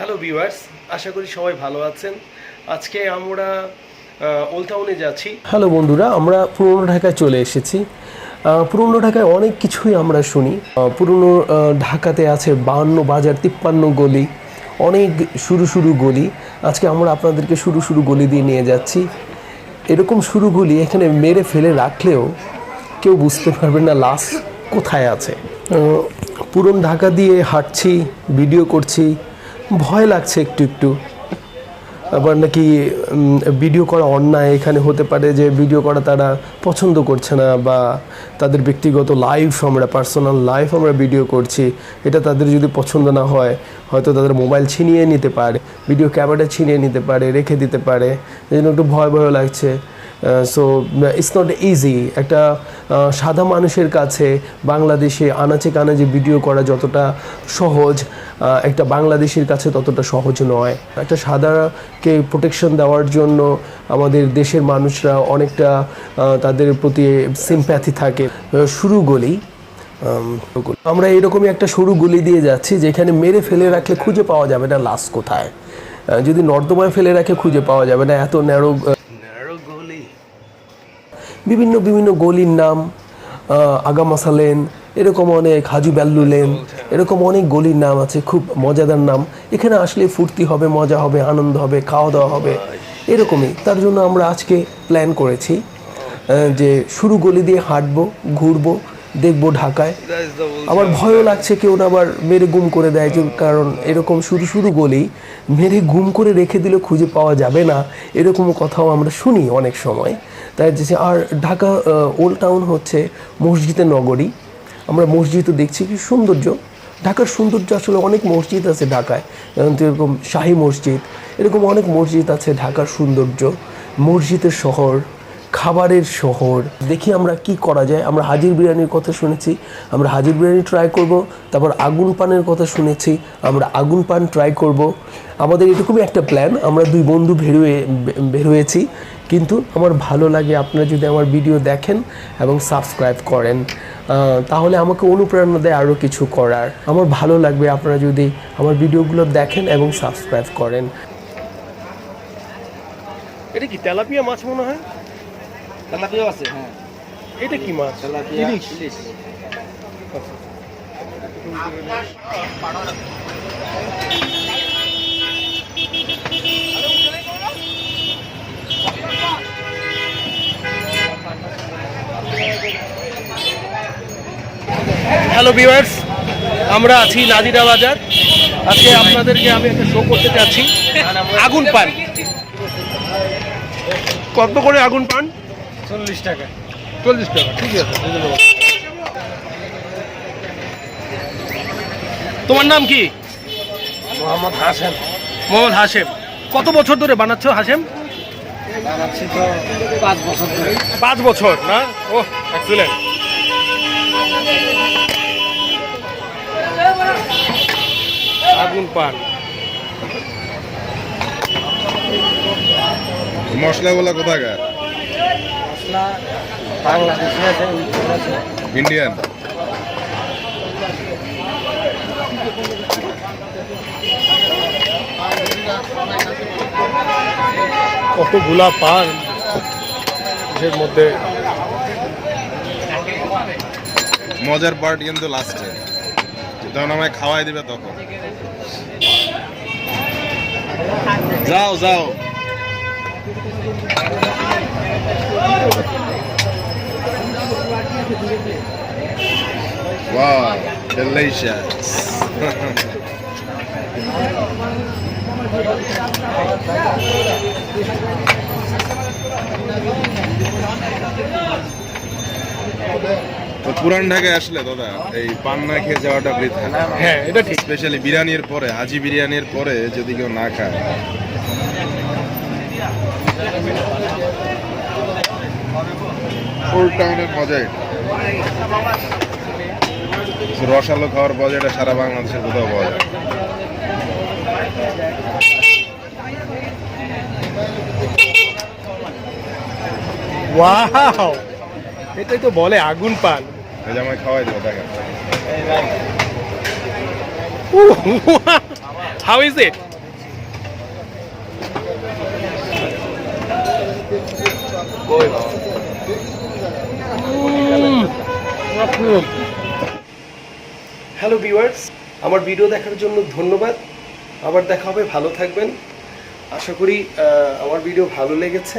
Hello viewers আশা করি সবাই ভালো আছেন। আজকে আমরা ওল্ড টাউনে যাচ্ছি। হ্যালো বন্ধুরা, আমরা পুরনো ঢাকায় চলে এসেছি। পুরনো ঢাকায় অনেক কিছুই আমরা শুনি। পুরনো ঢাকাতে আছে বাহান্ন বাজার, তিপ্পান্ন গলি, অনেক শুরু শুরু গলি। আজকে আমরা আপনাদেরকে শুরু শুরু গলি দিয়ে নিয়ে যাচ্ছি। এরকম শুরুগুলি এখানে মেরে ফেলে রাখলেও কেউ বুঝতে পারবে না লাশ কোথায় আছে। পুরন ঢাকা দিয়ে হাঁটছি ভিডিও করছি ভয় লাগছে একটু একটু। আবার নাকি ভিডিও করা অন্যায় এখানে হতে পারে যে ভিডিও করা তারা পছন্দ করছে না বা তাদের ব্যক্তিগত লাইফ আমরা পার্সোনাল লাইফ আমরা ভিডিও করছি, এটা তাদের যদি পছন্দ না হয়, হয়তো তাদের মোবাইল ছিনিয়ে নিতে পারে ভিডিও ক্যামেরা ছিনিয়ে নিতে পারে, রেখে দিতে পারে, এই জন্য একটু ভয় ভয় লাগছে। সো ইটস নট ইজি একটা আহ, সাদা মানুষের কাছে বাংলাদেশে আনাচে কানাচে ভিডিও করা যতটা সহজ একটা বাংলাদেশের কাছে ততটা সহজ নয়। একটা সাদাকে প্রোটেকশন দেওয়ার জন্য আমাদের দেশের মানুষরা অনেকটা তাদের প্রতি সিম্প্যাথি থাকে। শুরু গলি আমরা এরকমই একটা সরু গলি দিয়ে যাচ্ছি যেখানে মেরে ফেলে রাখলে খুঁজে পাওয়া যাবে না লাশ কোথায়? যদি নর্দমায় ফেলে রাখে খুঁজে পাওয়া যাবে না এত ন্যারো বিভিন্ন বিভিন্ন গলির নাম আগামাসা লেন এরকম অনেক, হাজু ব্যাল্লু লেন এরকম অনেক গলির নাম আছে, খুব মজাদার নাম। এখানে আসলে ফুর্তি হবে, মজা হবে, আনন্দ হবে, খাওয়া দাওয়া হবে, এরকমই। তার জন্য আমরা আজকে প্ল্যান করেছি যে শুরু গলি দিয়ে হাঁটবো, ঘুরবো, দেখব ঢাকায়। আমার ভয়ও লাগছে কেউ না আবার মেরে গুম করে দেয়, যে কারণ এরকম শুরু শুরু গলি, মেরে গুম করে রেখে দিলে খুঁজে পাওয়া যাবে না, এরকম কথাও আমরা শুনি অনেক সময়। তাই যে আর ঢাকা ওল্ড টাউন হচ্ছে মসজিদের নগরী। আমরা মসজিদও দেখছি কি সৌন্দর্য। ঢাকার সৌন্দর্য আসলে অনেক মসজিদ আছে ঢাকায়। এরকম শাহী মসজিদ, এরকম অনেক মসজিদ আছে ঢাকার সৌন্দর্য। মসজিদের শহর, খাবারের শহর। দেখি আমরা কি করা যায়। আমরা হাজির বিরিয়ানির কথা শুনেছি, আমরা হাজির বিরিয়ানি ট্রাই করব, তারপর আগুন পানের কথা শুনেছি, আমরা আগুন পান ট্রাই করব। আমাদের এরকমই একটা প্ল্যান আমরা দুই বন্ধু বেরোয়ে বেরোয়েছি কিন্তু আমার ভালো লাগে আপনারা যদি আমার ভিডিও দেখেন এবং সাবস্ক্রাইব করেন তাহলে আমাকে অনুপ্রেরণা দেয় আরও কিছু করার। আমার ভালো লাগবে আপনারা যদি আমার ভিডিওগুলো দেখেন এবং সাবস্ক্রাইব করেন। এটা কি তেলাপিয়া মাছ মনে হয়? তেলাপিয়াও আছে হ্যাঁ। এটা কি মাছ? তেলাপিয়া ইলিশ। ইলিশ। হ্যালো ভিউয়ার্স আমরা আছি নাজিরা বাজার। আজকে আপনাদেরকে আমি একটা শো করতে চাচ্ছি আগুন পান। কত করে আগুন পান? চল্লিশ টাকা। চল্লিশ টাকা ঠিক আছে তোমার নাম কি? মোহাম্মদ হাসান মোহাম্মদ হাসেম কত বছর ধরে বানাচ্ছ হাসেম বানাচ্ছি তো পাঁচ বছর ধরে। পাঁচ বছর না? ও এক্সিলেন্ট আগুন পান মশলাগুলো কোথাকার? ইন্ডিয়ান কতগুলা পান এর মধ্যে। মজার পার্ট কিন্তু লাস্টে যখন আমায় খাওয়াই দিবে তখন যাও যাও Wow, delicious. পুরান ঢাকায় আসলে দাদা এই পান না খেয়ে যাওয়াটা বৃথা। হ্যাঁ এটা ঠিক। স্পেশালি বিরিয়ানির পরে হাজি বিরিয়ানির পরে যদি কেউ না খায়। ফুল টাউনের মজাই রসালো খাওয়ার পর এটা সারা বাংলাদেশের কোথাও পাওয়া যায়। ওয়াও এটাই তো বলে আগুন পান। জামাই খাওয়াই দেবো দেখেন how is it hello viewers আমার ভিডিও দেখার জন্য ধন্যবাদ। আবার দেখা হবে ভালো থাকবেন। আশা করি আমার ভিডিও ভালো লেগেছে।